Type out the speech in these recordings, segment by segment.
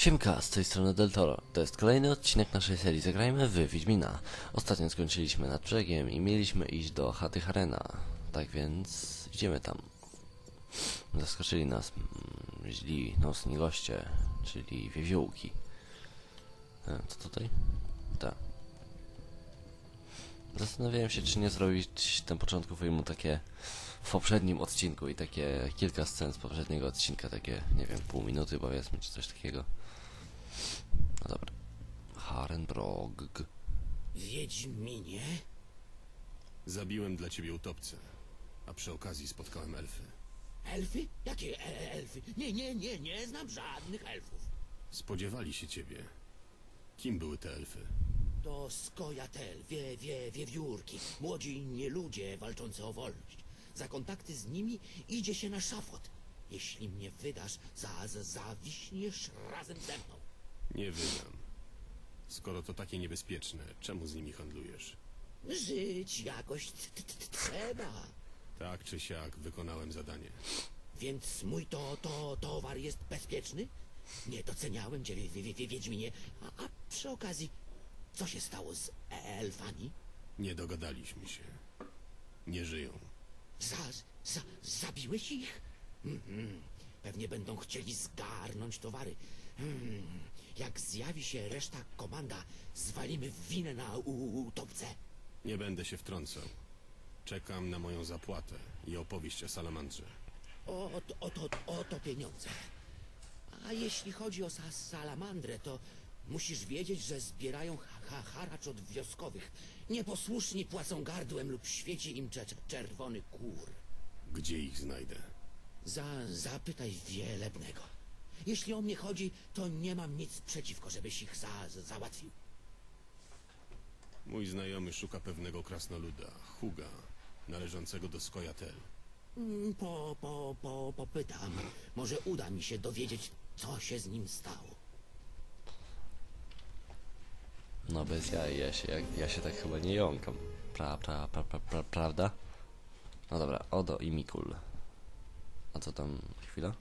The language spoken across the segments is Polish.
Siemka, z tej strony Del Toro. To jest kolejny odcinek naszej serii Zagrajmy w Wiedźmina. Ostatnio skończyliśmy nad brzegiem i mieliśmy iść do chaty Harena. Tak więc idziemy tam. Zaskoczyli nas mm, źli nocni goście, czyli wiewiółki. E, co tutaj? Tak. Zastanawiałem się, czy nie zrobić ten początku filmu takie w poprzednim odcinku i takie kilka scen z poprzedniego odcinka, takie, nie wiem, pół minuty powiedzmy, czy coś takiego. No dobra. Harenbrog. Wiedźminie? Zabiłem dla ciebie utopcę, a przy okazji spotkałem elfy. Elfy? Jakie e elfy? Nie, nie, nie, nie znam żadnych elfów. Spodziewali się ciebie. Kim były te elfy? To skojatel, wie, wie, wiewiórki, młodzi nieludzie walczący o wolność. Za kontakty z nimi idzie się na szafot. Jeśli mnie wydasz, za, za, zawiśniesz razem ze mną. Nie wydam. Skoro to takie niebezpieczne, czemu z nimi handlujesz? Żyć jakoś t- t- trzeba. Tak czy siak wykonałem zadanie. Więc mój to, to towar jest bezpieczny? Nie doceniałem cię, wie, wie, wie, Wiedźminie. A, a przy okazji, co się stało z elfami? Nie dogadaliśmy się. Nie żyją. Za, za, zabiłeś ich? Mhm. Pewnie będą chcieli zgarnąć towary. Hmm. Jak zjawi się reszta komanda, zwalimy winę na utopce. Nie będę się wtrącał. Czekam na moją zapłatę i opowieść o salamandrze. Oto, oto, oto pieniądze. A jeśli chodzi o sa salamandrę, to musisz wiedzieć, że zbierają ha ha haracz od wioskowych. Nieposłuszni płacą gardłem lub świeci im cze czerwony kur. Gdzie ich znajdę? Za, zapytaj wielebnego. Jeśli o mnie chodzi, to nie mam nic przeciwko, żebyś ich za, za, załatwił. Mój znajomy szuka pewnego krasnoluda, Huga, należącego do Skojatel. Mm, Po, po, po, popytam. Może uda mi się dowiedzieć, co się z nim stało. No bez jaj, ja się, ja, ja się tak chyba nie jąkam. Pra, pra, pra, pra, pra, prawda? No dobra, Odo i Mikul. A co tam? Chwila?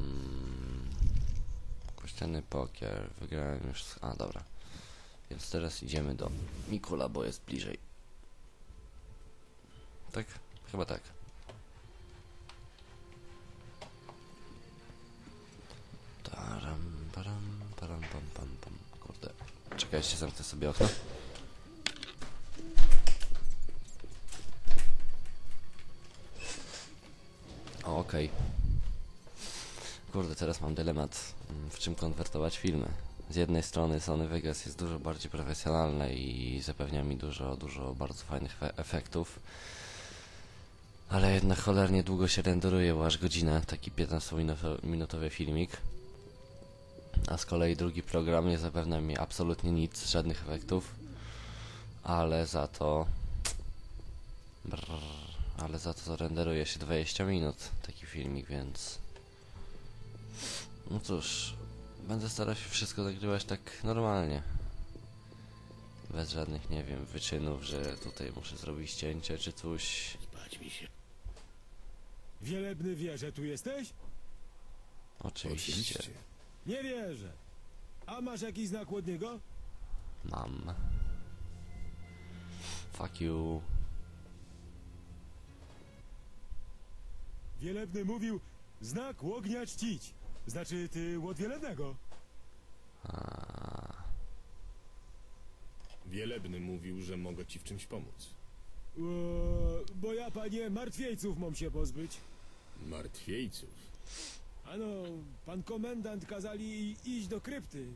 Mm, kościany pokier. Wygrałem już... A, dobra. Więc teraz idziemy do Mikula, bo jest bliżej. Tak? Chyba tak. Taram, Czekajcie, zamknę sobie okno. O, okej. Kurde, teraz mam dylemat, mm, w czym konwertować filmy. Z jednej strony Sony Vegas jest dużo bardziej profesjonalne i zapewnia mi dużo, dużo bardzo fajnych efektów. Ale jednak cholernie długo się renderuje, bo aż godzinę, taki 15-minutowy filmik. A z kolei drugi program nie zapewnia mi absolutnie nic, żadnych efektów. Ale za to... Brrr, ale za to renderuje się 20 minut taki filmik, więc... No cóż, będę starał się wszystko nagrywać tak normalnie. Bez żadnych, nie wiem, wyczynów, że tutaj muszę zrobić cięcie czy coś. Spać mi się. Wielebny wie, że tu jesteś? Oczywiście. Nie wierzę. A masz jakiś znak od niego? Mam. Fuck you. Wielebny mówił, znak łognia czcić. Znaczy, ty łod wielebnego. A, Wielebny mówił, że mogę ci w czymś pomóc. Eee, bo ja, panie, martwiejców mam się pozbyć. Martwiejców. Ano, pan komendant kazali iść do krypty.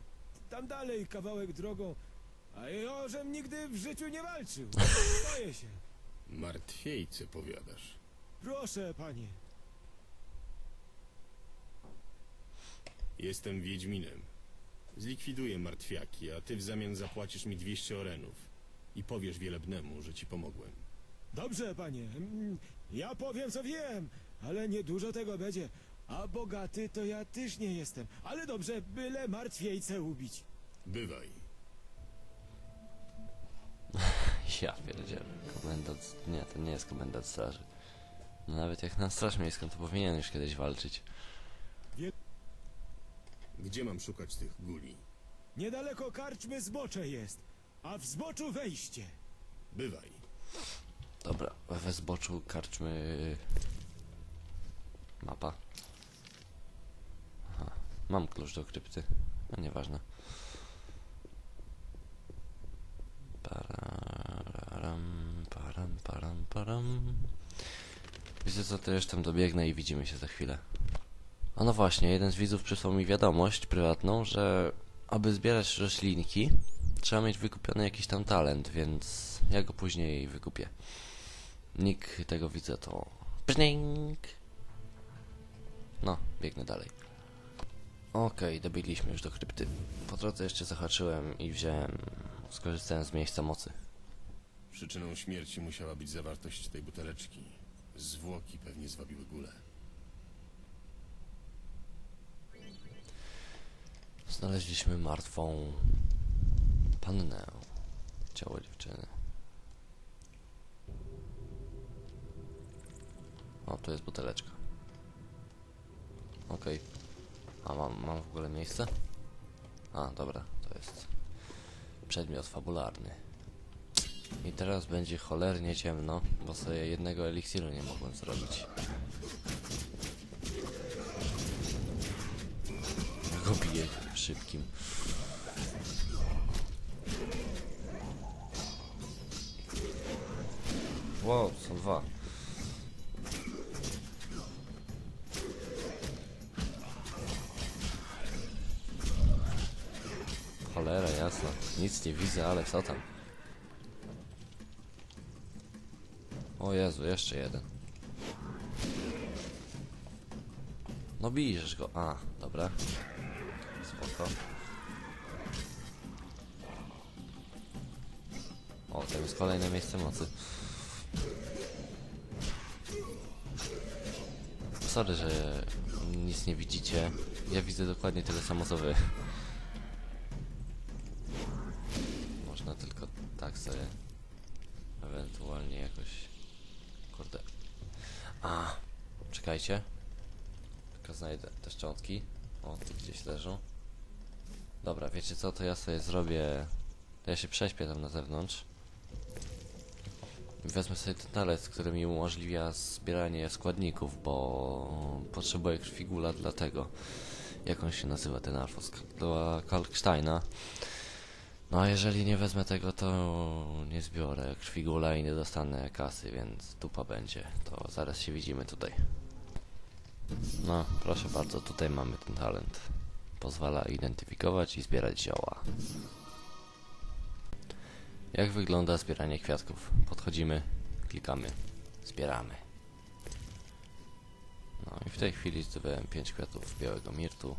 Tam dalej kawałek drogą. A ja, żem nigdy w życiu nie walczył. Boję się. Martwiejcy, powiadasz. Proszę, panie. Jestem Wiedźminem. Zlikwiduję martwiaki, a ty w zamian zapłacisz mi 200 orenów. I powiesz wielebnemu, że ci pomogłem. Dobrze, panie. Ja powiem, co wiem, ale niedużo tego będzie. A bogaty to ja też nie jestem. Ale dobrze, byle martwiejce ubić. Bywaj. ja pierdzielę. Komendant... Nie, to nie jest komendant straży. No nawet jak na straż miejską, to powinien już kiedyś walczyć. Gdzie mam szukać tych guli? Niedaleko karczmy zbocze jest, a w zboczu wejście. Bywaj. Dobra, we zboczu karczmy... Mapa. Mam klucz do krypty. No nieważne. Pararam, param, param, param. Wiecie co, to już tam dobiegnę i widzimy się za chwilę. A no właśnie, jeden z widzów przysłał mi wiadomość prywatną, że aby zbierać roślinki, trzeba mieć wykupiony jakiś tam talent, więc ja go później wykupię. Nick tego widzę to... Pszning! No, biegnę dalej. Okej, dobiegliśmy już do krypty. Po drodze jeszcze zahaczyłem i wziąłem... Skorzystałem z miejsca mocy. Przyczyną śmierci musiała być zawartość tej buteleczki. Zwłoki pewnie zwabiły gulę. Znaleźliśmy martwą... pannę. Ciało dziewczyny. O, tu jest buteleczka. Okej. A mam, mam w ogóle miejsce? A, dobra, to jest przedmiot fabularny. I teraz będzie cholernie ciemno, bo sobie jednego eliksiru nie mogłem zrobić. Go biję szybkim. Wow, są dwa. Nic nie widzę, ale co tam? O Jezu, jeszcze jeden. No bijesz go. A, dobra. Spoko. O, to jest kolejne miejsce mocy. Sorry, że nic nie widzicie. Ja widzę dokładnie tyle samo co wy. Można tylko tak sobie ewentualnie jakoś kurde a czekajcie tylko znajdę te szczątki o tu gdzieś leżą dobra wiecie co to ja sobie zrobię to ja się prześpię tam na zewnątrz wezmę sobie ten talent, który mi umożliwia zbieranie składników, bo potrzebuję krwigula dlatego. Jak on się nazywa ten arfos? Do Kalksteina. No a jeżeli nie wezmę tego, to nie zbiorę krwigula i nie dostanę kasy, więc tupa będzie. To zaraz się widzimy tutaj. No, proszę bardzo, tutaj mamy ten talent. Pozwala identyfikować i zbierać zioła. Jak wygląda zbieranie kwiatków? Podchodzimy, klikamy, zbieramy. No i w tej chwili zdobyłem 5 kwiatów białego mirtu.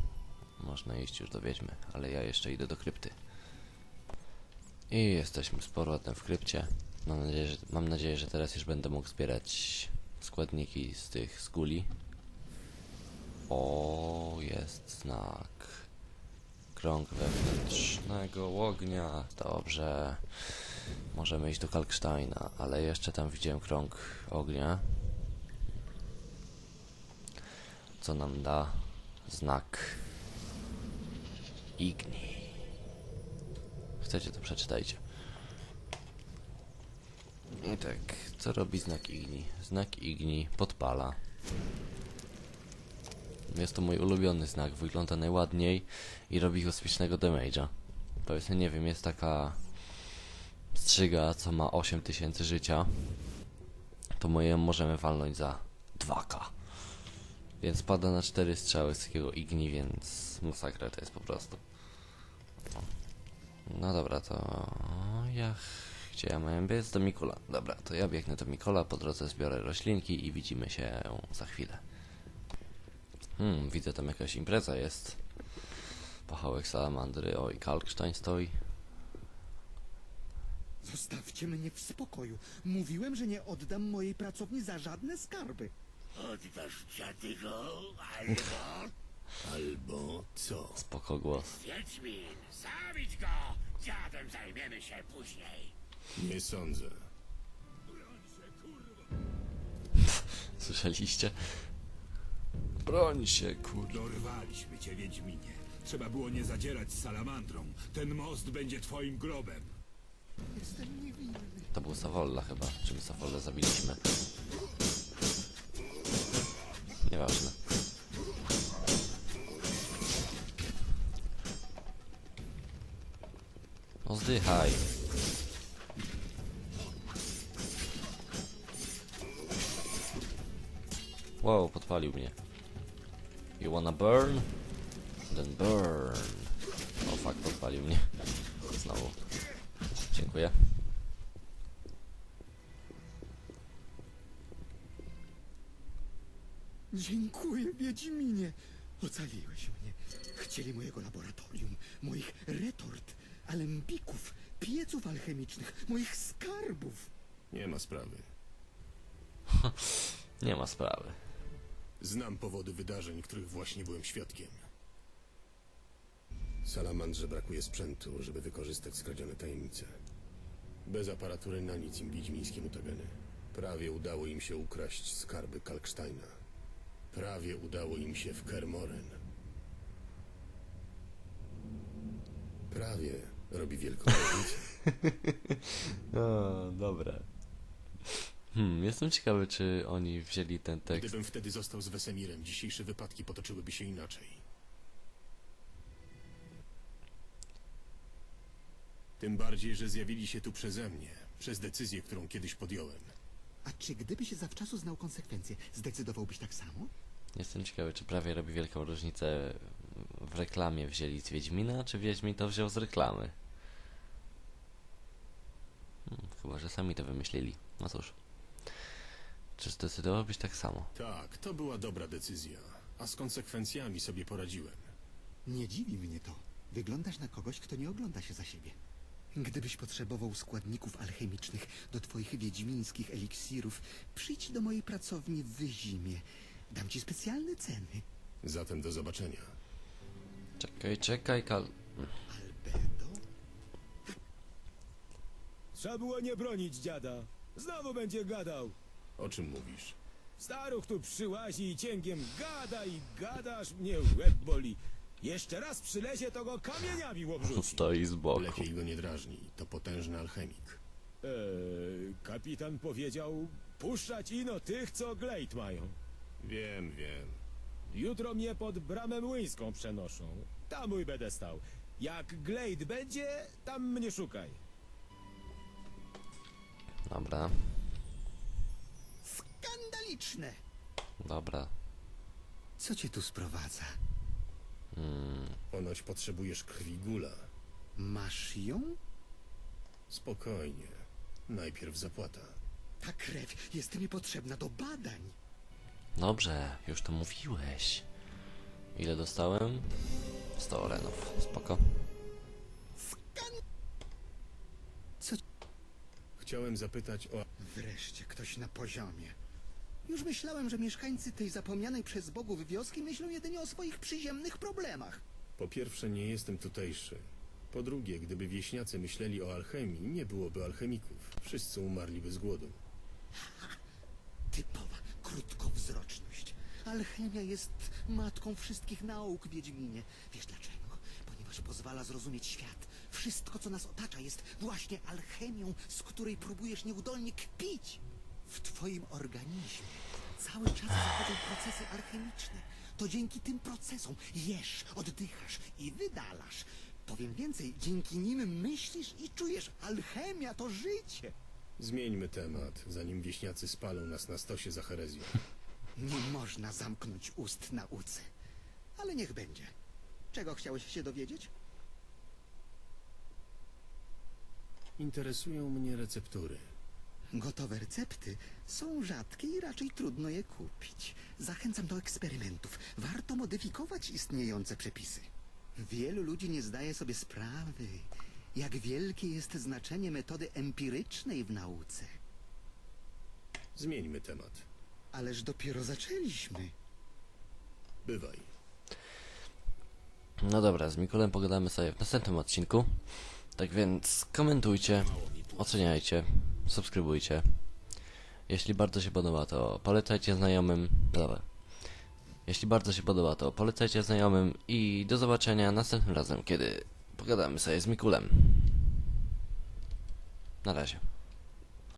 Można iść już do wiedźmy, ale ja jeszcze idę do krypty. I jesteśmy z powrotem w krypcie. Mam nadzieję, że, mam nadzieję, że teraz już będę mógł zbierać składniki z tych z guli. O, jest znak. Krąg wewnętrznego ognia. Dobrze. Możemy iść do Kalksteina, ale jeszcze tam widziałem krąg ognia. Co nam da znak Igni. Chcecie to przeczytajcie. I tak, co robi znak Igni? Znak Igni podpala. Jest to mój ulubiony znak, wygląda najładniej i robi kosmicznego damage'a. Powiedzmy, nie wiem, jest taka strzyga, co ma 8000 życia. To moje możemy walnąć za 2k. Więc pada na 4 strzały z takiego igni, więc masakra to jest po prostu. No dobra, to ja... Gdzie ja miałem biec? Do Mikula. Dobra, to ja biegnę do Mikola, po drodze zbiorę roślinki i widzimy się za chwilę. Hmm, widzę tam jakaś impreza jest. Pachołek salamandry, oj, Kalkstein stoi. Zostawcie mnie w spokoju. Mówiłem, że nie oddam mojej pracowni za żadne skarby. Oddasz dziadygo, albo Albo co? Spoko głos. Wiedźmin, zabić go! Dziadem zajmiemy się później. Nie sądzę. Słyszeliście? Broń się, kur... Dorwaliśmy cię, Wiedźminie. Trzeba było nie zadzierać z salamandrą. Ten most będzie twoim grobem. Jestem niewinny. To był Savolla chyba, czy my Savolle zabiliśmy? Nieważne. No zdychaj. Wow, podpalił mnie. You wanna burn? Then burn. O fuck, podpalił mnie. Znowu. Dziękuję. Dziękuję, Wiedźminie. Ocaliłeś mnie. Chcieli mojego laboratorium, moich retort, alembików, pieców alchemicznych, moich skarbów. Nie ma sprawy. Nie ma sprawy. Znam powody wydarzeń, których właśnie byłem świadkiem. Salamandrze brakuje sprzętu, żeby wykorzystać skradzione tajemnice. Bez aparatury na nic im wiedźmińskie mutageny. Prawie udało im się ukraść skarby Kalksteina. Prawie udało im się w Kermoren. Prawie robi wielką różnicę. O, dobra. Hmm, jestem ciekawy, czy oni wzięli ten tekst. Gdybym wtedy został z Wesemirem, dzisiejsze wypadki potoczyłyby się inaczej. Tym bardziej, że zjawili się tu przeze mnie, przez decyzję, którą kiedyś podjąłem. A czy gdybyś zawczasu znał konsekwencje, zdecydowałbyś tak samo? Jestem ciekawy, czy prawie robi wielką różnicę w reklamie wzięli z Wiedźmina, czy Wiedźmin to wziął z reklamy. Hmm, chyba, że sami to wymyślili. No cóż. Czy zdecydowałbyś tak samo? Tak, to była dobra decyzja, a z konsekwencjami sobie poradziłem. Nie dziwi mnie to. Wyglądasz na kogoś, kto nie ogląda się za siebie. Gdybyś potrzebował składników alchemicznych do twoich wiedźmińskich eliksirów, przyjdź do mojej pracowni w Wyzimie. Dam ci specjalne ceny. Zatem do zobaczenia. Czekaj, czekaj, kal... Albedo? Trzeba było nie bronić dziada. Znowu będzie gadał. O czym mówisz? Staruch tu przyłazi i cięgiem gada i gadasz mnie łeb boli. Jeszcze raz przylezie, to go kamieniami obrzuci. Stoi z boku. Lepiej go nie drażnij, to potężny alchemik. Eee, kapitan powiedział, puszczać ino tych, co glejt mają. Wiem, wiem. Jutro mnie pod bramę młyńską przenoszą. Tam mój będę stał. Jak glejt będzie, tam mnie szukaj. Dobra, Skandaliczne! dobra. Co cię tu sprowadza? Ponoć potrzebujesz krwi gula. Masz ją? Spokojnie. Najpierw zapłata. Ta krew jest mi potrzebna do badań. Dobrze, już to mówiłeś. Ile dostałem? 100 orenów. Spoko. Co? Chciałem zapytać o... Wreszcie ktoś na poziomie. Już myślałem, że mieszkańcy tej zapomnianej przez bogów wioski myślą jedynie o swoich przyziemnych problemach. Po pierwsze, nie jestem tutejszy. Po drugie, gdyby wieśniacy myśleli o alchemii, nie byłoby alchemików. Wszyscy umarliby z głodu. Typowa krótkowzroczność. Alchemia jest matką wszystkich nauk, Wiedźminie. Wiesz dlaczego? Ponieważ pozwala zrozumieć świat. Wszystko, co nas otacza, jest właśnie alchemią, z której próbujesz nieudolnie kpić. W twoim organizmie cały czas zachodzą procesy alchemiczne. To dzięki tym procesom jesz, oddychasz i wydalasz. Powiem więcej, dzięki nim myślisz i czujesz. Alchemia to życie. Zmieńmy temat, zanim wieśniacy spalą nas na stosie za herezją. Nie można zamknąć ust nauce. Ale niech będzie. Czego chciałeś się dowiedzieć? Interesują mnie receptury. Gotowe recepty są rzadkie i raczej trudno je kupić. Zachęcam do eksperymentów. Warto modyfikować istniejące przepisy. Wielu ludzi nie zdaje sobie sprawy, jak wielkie jest znaczenie metody empirycznej w nauce. Zmieńmy temat. Ależ dopiero zaczęliśmy. Bywaj. No dobra, z Mikulem pogadamy sobie w następnym odcinku. Tak więc komentujcie, oceniajcie, subskrybujcie. Jeśli bardzo się podoba, to polecajcie znajomym. Dobra. Jeśli bardzo się podoba, to polecajcie znajomym i do zobaczenia następnym razem, kiedy pogadamy sobie z Mikulem. Na razie.